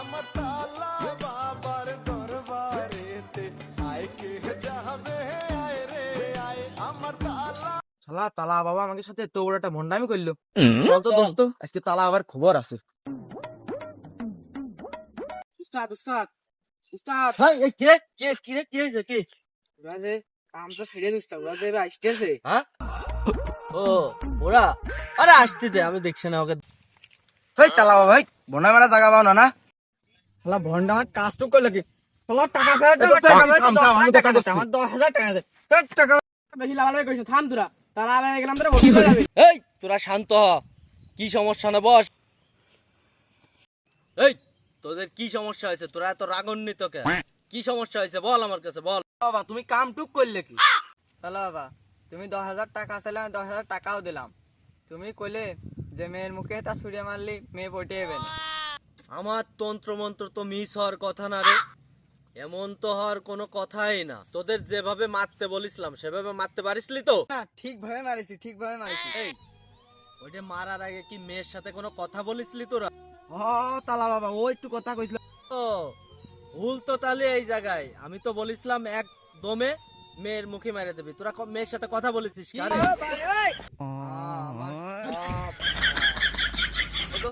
আমার তালা বাবার দরবারেতে। আয় কে যাবে? আয় রে আয় আমার তালা। শালা তালা বাবা আমাকে সাথে তো বড় একটা ভন্ডামি করল। চল তো দোস্ত আজকে তালা আবার খবর আছে। উস্তাদ উস্তাদ উস্তাদ। ভাই এই কে? কে কি রে কে কে? কে কাম তো ফেরে উস্তাদ ওরা যে আসতেছে। হ্যাঁ? ও ওরা? আরে আসতে দে আমি দেখছি না ওকে। এই তালা বাবা ভাই ভন্ডা মেলা জায়গা পাও না না? শালা ভন্ডা আমার কাজ করলে কি? শালা টাকা ফেরত আমার টাকা দশ হাজার বেশি লাভালাভি করিস থাম তোরা তারা আবার গেলাম তোরা বসে যাবে। এই তোরা শান্ত হ। কি সমস্যা না বস এই তোদের কি সমস্যা হয়েছে? তোরা এত রাগান্বিত কে কি সমস্যা হয়েছে বল আমার কাছে বল। বাবা তুমি কাম টুক করলে কি? হ্যালো বাবা তুমি দশ হাজার টাকা চাইলে আমি দশ হাজার টাকাও দিলাম। তুমি কইলে যে মেয়ের মুখে তা ছুড়ে মারলি মেয়ে পটে যাবে না আমার তন্ত্র মন্ত্র তো মিস হওয়ার কথা না রে। এমন তো হওয়ার কোনো কথাই না। তোদের যেভাবে মারতে বলিছিলাম সেভাবে মারতে পারিসলি তো? না ঠিকভাবে মারিছি ঠিকভাবে মারিছি। এই ওইটা মারার আগে কি মেয়ের সাথে কোনো কথা বলিসলি তোরা? ও তালা বাবা ও একটু কথা কইছিল। ও ভুল তো তাহলে এই জায়গায়। আমি তো বলিছিলাম এক দমে মেয়ের মুখে মেরে দিবি। তোরা মেয়ের সাথে কথা বলেছিস কি আরে? আমার